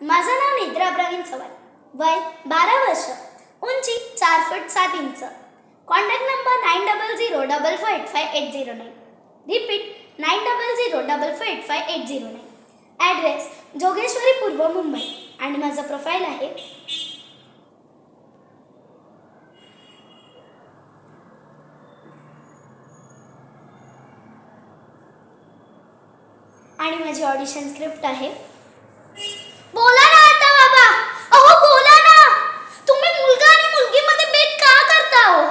माझं नाव निद्रा प्रवीण चव्हाण. वय बारा वर्ष. उंची चार फूट सात inch. Contact number nine double zero double four eight five eight zero nine. Repeat nine double zero double four eight five eight zero nine. Address Jogeshwari पूर्व मुंबई. आणि माझं प्रोफाईल आहे आणि माझी ऑडिशन स्क्रिप्ट आहे बोला ना आता बाबा अहो बोला ना तुम्ही मुलगा आणि मुलगीमध्ये भेद का करता हो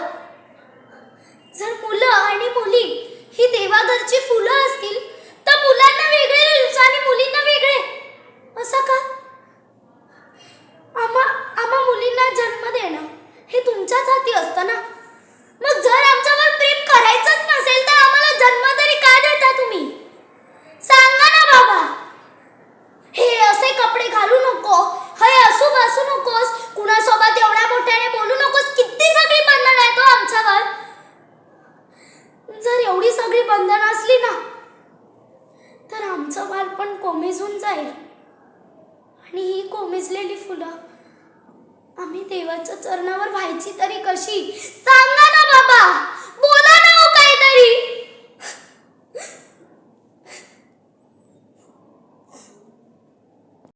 जर मुलं आणि मुली ही देवाघरची फुलं असतील तर मुलांना वेगळे रुल्स आणि मुलींना वेगळे असं का आम्हा आम्हा मुलींना जन्म देणं हे तुमच्याच ना? मग जर आमच्यावर प्रेम करायचंच नसेल तर आम्हाला जन्म तरी का देता तुम्ही? सांगा ना बाबा. हे असे कपडे घालू नको. हे असू बसू नकोस. कुणासोबत एवढ्या मोठ्याने बोलू नकोस. किती सगळी बंधन आहेत हो आमच्यावर? जर एवढी सगळी बंधन असली ना तर आमचं बालपण कोमेजून जाईल. आणि ही कोमेजलेली फुलं आम्ही देवाच्या चरणावर व्हायची तरी कशी? सांगा ना.